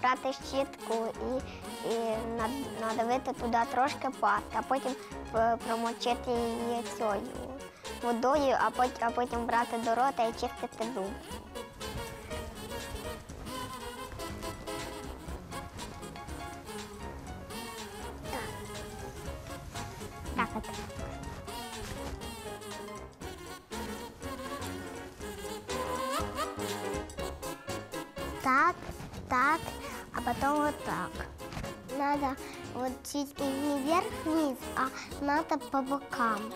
брати щітку і, і надавити туди трошки паски, а потім промочити її цією водою, а потім, а потім брати до рота і чистити зуб. Так от. Так, так, а потом вот так. Надо вот чуть не вверх-вниз, а надо по бокам.